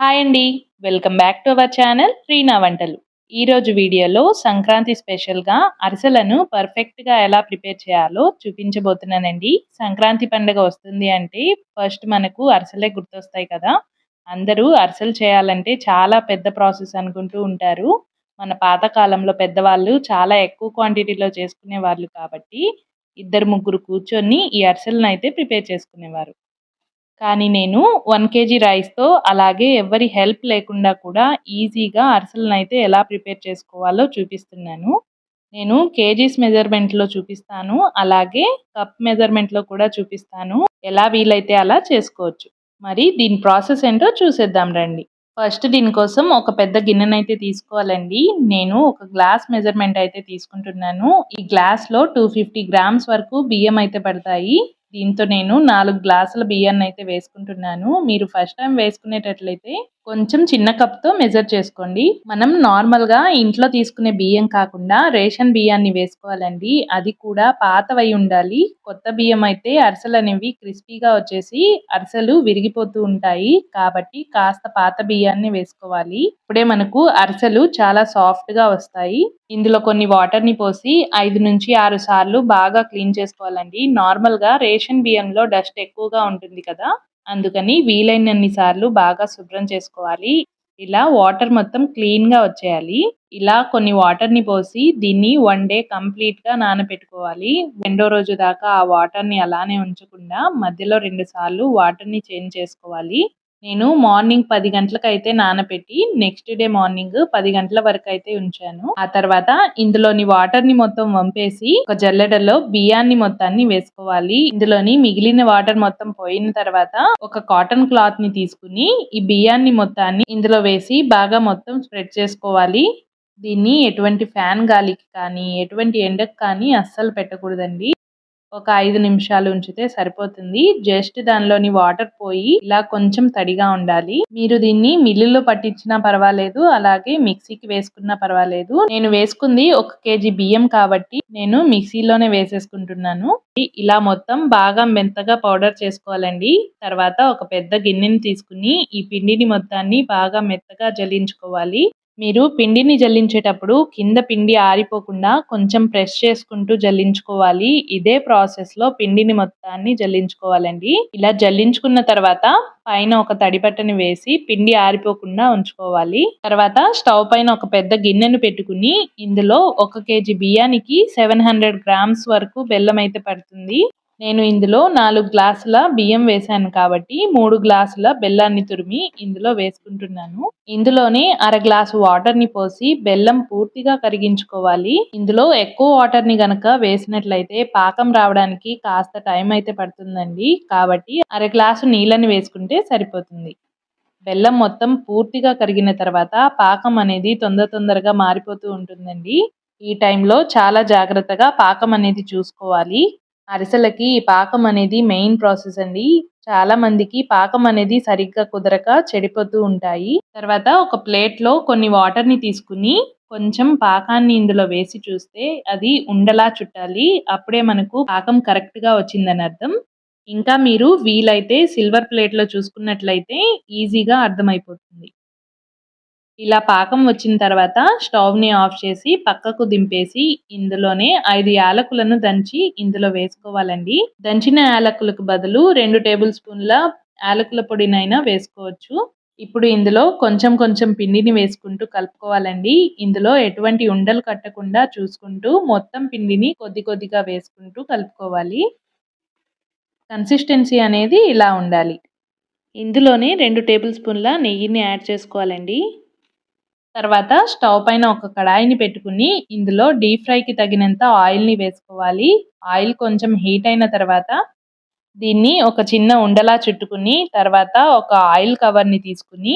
Hi అండి. Welcome back to our channel Reena వంటలు. ఈరోజు వీడియోలో సంక్రాంతి స్పెషల్గా అరిసెలను పర్ఫెక్ట్గా ఎలా ప్రిపేర్ చేయాలో చూపించబోతున్నానండి. సంక్రాంతి పండుగ వస్తుంది అంటే ఫస్ట్ మనకు అరిసెలే గుర్తొస్తాయి కదా. అందరూ అరిసెలు చేయాలంటే చాలా పెద్ద ప్రాసెస్ అనుకుంటూ ఉంటారు. మన పాతకాలంలో పెద్దవాళ్ళు చాలా ఎక్కువ క్వాంటిటీలో చేసుకునే వాళ్ళు కాబట్టి ఇద్దరు ముగ్గురు కూర్చొని ఈ అరిసెలను అయితే ప్రిపేర్ చేసుకునేవారు. కానీ నేను వన్ కేజీ రైస్తో అలాగే ఎవరి హెల్ప్ లేకుండా కూడా ఈజీగా అరిసెలను అయితే ఎలా ప్రిపేర్ చేసుకోవాలో చూపిస్తున్నాను. నేను కేజీస్ మెజర్మెంట్లో చూపిస్తాను. అలాగే కప్ మెజర్మెంట్లో కూడా చూపిస్తాను. ఎలా వీలైతే అలా చేసుకోవచ్చు. మరి దీని ప్రాసెస్ ఏంటో చూసేద్దాం రండి. ఫస్ట్ దీనికోసం ఒక పెద్ద గిన్నెనైతే తీసుకోవాలండి. నేను ఒక గ్లాస్ మెజర్మెంట్ అయితే తీసుకుంటున్నాను. ఈ గ్లాస్లో టూ ఫిఫ్టీ గ్రామ్స్ వరకు బియ్యం అయితే పడతాయి. దీంతో నేను నాలుగు గ్లాసుల బియ్యాన్ని అయితే వేసుకుంటున్నాను. మీరు ఫస్ట్ టైం వేసుకునేటట్లయితే కొంచెం చిన్న కప్తో మెజర్ చేసుకోండి. మనం నార్మల్గా ఇంట్లో తీసుకునే బియ్యం కాకుండా రేషన్ బియ్యాన్ని వేసుకోవాలండి. అది కూడా పాతవై ఉండాలి. కొత్త బియ్యం అయితే అరిసెలు అనేవి క్రిస్పీగా వచ్చేసి అరిసెలు విరిగిపోతూ ఉంటాయి. కాబట్టి కాస్త పాత బియ్యాన్ని వేసుకోవాలి. ఇప్పుడే మనకు అరిసెలు చాలా సాఫ్ట్గా వస్తాయి. ఇందులో కొన్ని వాటర్ని పోసి ఐదు నుంచి ఆరు సార్లు బాగా క్లీన్ చేసుకోవాలండి. నార్మల్గా రేషన్ బియ్యంలో డస్ట్ ఎక్కువగా ఉంటుంది కదా. అందుకని వీలైనన్ని సార్లు బాగా శుభ్రం చేసుకోవాలి. ఇలా వాటర్ మొత్తం క్లీన్గా వచ్చేయాలి. ఇలా కొన్ని వాటర్ని పోసి దీన్ని వన్ డే కంప్లీట్గా నానబెట్టుకోవాలి రెండో రోజు దాకా ఆ వాటర్ని అలానే ఉంచకుండా మధ్యలో రెండు సార్లు వాటర్ని చేంజ్ చేసుకోవాలి. నేను మార్నింగ్ పది గంటలకు అయితే నానబెట్టి నెక్స్ట్ డే మార్నింగ్ పది గంటల వరకు అయితే ఉంచాను. ఆ తర్వాత ఇందులోని వాటర్ని మొత్తం వంపేసి ఒక జల్లెడలో బియ్యాన్ని మొత్తాన్ని వేసుకోవాలి. ఇందులోని మిగిలిన వాటర్ మొత్తం పోయిన తర్వాత ఒక కాటన్ క్లాత్ని తీసుకుని ఈ బియ్యాన్ని మొత్తాన్ని ఇందులో వేసి బాగా మొత్తం స్ప్రెడ్ చేసుకోవాలి. దీన్ని ఎటువంటి ఫ్యాన్ గాలికి కానీ ఎటువంటి ఎండకు కానీ అస్సలు పెట్టకూడదండి. ఒక ఐదు నిమిషాలు ఉంచితే సరిపోతుంది. జస్ట్ దానిలోని వాటర్ పోయి ఇలా కొంచెం తడిగా ఉండాలి. మీరు దీన్ని మిల్లులో పట్టించినా పర్వాలేదు అలాగే మిక్సీకి వేసుకున్నా పర్వాలేదు. నేను వేసుకుంది ఒక కేజీ బియ్యం కాబట్టి నేను మిక్సీలోనే వేసేసుకుంటున్నాను. ఇలా మొత్తం బాగా మెత్తగా పౌడర్ చేసుకోవాలండి. తర్వాత ఒక పెద్ద గిన్నెని తీసుకుని ఈ పిండిని మొత్తాన్ని బాగా మెత్తగా జల్లించుకోవాలి. మీరు పిండిని జల్లించేటప్పుడు కింద పిండి ఆరిపోకుండా కొంచెం ప్రెస్ చేసుకుంటూ జల్లించుకోవాలి. ఇదే ప్రాసెస్లో పిండిని మొత్తాన్ని జల్లించుకోవాలండి. ఇలా జల్లించుకున్న తర్వాత పైన ఒక తడిపట్టని వేసి పిండి ఆరిపోకుండా ఉంచుకోవాలి. తర్వాత స్టవ్ పైన ఒక పెద్ద గిన్నెను పెట్టుకుని ఇందులో ఒక కేజీ బియ్యానికి సెవెన్ హండ్రెడ్ గ్రామ్స్ వరకు బెల్లం అయితే పడుతుంది. నేను ఇందులో నాలుగు గ్లాసుల బియ్యం వేశాను కాబట్టి మూడు గ్లాసుల బెల్లాన్ని తురిమి ఇందులో వేసుకుంటున్నాను. ఇందులోనే అర గ్లాసు వాటర్ని పోసి బెల్లం పూర్తిగా కరిగించుకోవాలి. ఇందులో ఎక్కువ వాటర్ని గనక వేసినట్లయితే పాకం రావడానికి కాస్త టైం అయితే పడుతుందండి. కాబట్టి అర గ్లాసు నీళ్ళని వేసుకుంటే సరిపోతుంది. బెల్లం మొత్తం పూర్తిగా కరిగిన తర్వాత పాకం అనేది తొందర తొందరగా మారిపోతూ ఉంటుందండి. ఈ టైంలో చాలా జాగ్రత్తగా పాకం అనేది చూసుకోవాలి. అరిసెలకి ఈ పాకం అనేది మెయిన్ ప్రాసెస్ అండి. చాలా మందికి పాకం అనేది సరిగ్గా కుదరక చెడిపోతూ ఉంటాయి. తర్వాత ఒక ప్లేట్లో కొన్ని వాటర్ని తీసుకుని కొంచెం పాకాన్ని ఇందులో వేసి చూస్తే అది ఉండలా చుట్టాలి. అప్పుడే మనకు పాకం కరెక్ట్గా వచ్చిందని అర్థం. ఇంకా మీరు వీలైతే సిల్వర్ ప్లేట్లో చూసుకున్నట్లయితే ఈజీగా అర్థమైపోతుంది. ఇలా పాకం వచ్చిన తర్వాత స్టవ్ని ఆఫ్ చేసి పక్కకు దింపేసి ఇందులోనే ఐదు యాలకులను దంచి ఇందులో వేసుకోవాలండి. దంచిన యాలకులకు బదులు రెండు టేబుల్ స్పూన్ల యాలకుల పొడినైనా వేసుకోవచ్చు. ఇప్పుడు ఇందులో కొంచెం కొంచెం పిండిని వేసుకుంటూ కలుపుకోవాలండి. ఇందులో ఎటువంటి ఉండలు కట్టకుండా చూసుకుంటూ మొత్తం పిండిని కొద్ది కొద్దిగా వేసుకుంటూ కలుపుకోవాలి. కన్సిస్టెన్సీ అనేది ఇలా ఉండాలి. ఇందులోనే రెండు టేబుల్ స్పూన్ల నెయ్యిని యాడ్ చేసుకోవాలండి. తర్వాత స్టవ్ పైన ఒక కడాయిని పెట్టుకుని ఇందులో డీప్ ఫ్రైకి తగినంత ఆయిల్ని వేసుకోవాలి. ఆయిల్ కొంచెం హీట్ అయిన తర్వాత దీన్ని ఒక చిన్న ఉండలా చుట్టుకుని తర్వాత ఒక ఆయిల్ కవర్ని తీసుకుని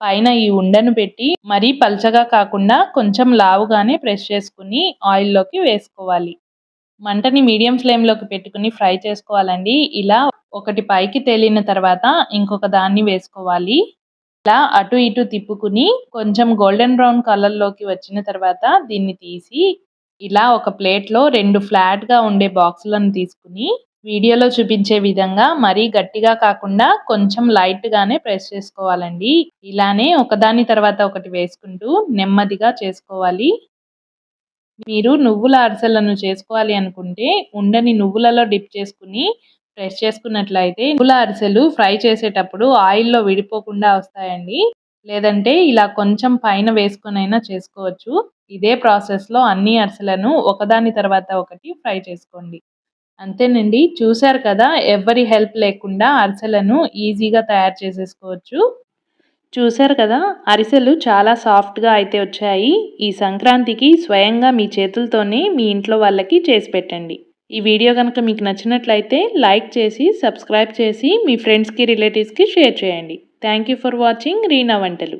పైన ఈ ఉండను పెట్టి మరీ పల్చగా కాకుండా కొంచెం లావుగానే ప్రెస్ చేసుకుని ఆయిల్లోకి వేసుకోవాలి. మంటని మీడియం ఫ్లేమ్లోకి పెట్టుకుని ఫ్రై చేసుకోవాలండి. ఇలా ఒకటి పైకి తేలిన తర్వాత ఇంకొక దాన్ని వేసుకోవాలి. ఇలా అటు ఇటు తిప్పుకుని కొంచెం గోల్డెన్ బ్రౌన్ కలర్లోకి వచ్చిన తర్వాత దీన్ని తీసి ఇలా ఒక ప్లేట్లో రెండు ఫ్లాట్గా ఉండే బాక్సులను తీసుకుని వీడియోలో చూపించే విధంగా మరీ గట్టిగా కాకుండా కొంచెం లైట్గానే ప్రెస్ చేసుకోవాలండి. ఇలానే ఒకదాని తర్వాత ఒకటి వేసుకుంటూ నెమ్మదిగా చేసుకోవాలి. మీరు నువ్వుల అరిసెలను చేసుకోవాలి అనుకుంటే ఉండని నువ్వులలో డిప్ చేసుకుని ప్రెస్ చేసుకున్నట్లయితే పూల అరిసెలు ఫ్రై చేసేటప్పుడు ఆయిల్లో విడిపోకుండా వస్తాయండి. లేదంటే ఇలా కొంచెం పైన వేసుకొనైనా చేసుకోవచ్చు. ఇదే ప్రాసెస్లో అన్ని అరిసెలను ఒకదాని తర్వాత ఒకటి ఫ్రై చేసుకోండి. అంతేనండి. చూశారు కదా ఎవరి హెల్ప్ లేకుండా అరిసెలను ఈజీగా తయారు చేసేసుకోవచ్చు. చూశారు కదా అరిసెలు చాలా సాఫ్ట్గా అయితే వచ్చాయి. ఈ సంక్రాంతికి స్వయంగా మీ చేతులతోనే మీ ఇంట్లో వాళ్ళకి చేసి పెట్టండి. ఈ వీడియో కనుక మీకు నచ్చినట్లయితే లైక్ చేసి సబ్స్క్రైబ్ చేసి మీ ఫ్రెండ్స్కి రిలేటివ్స్కి షేర్ చేయండి. Thank you for watching Reena వంటలు.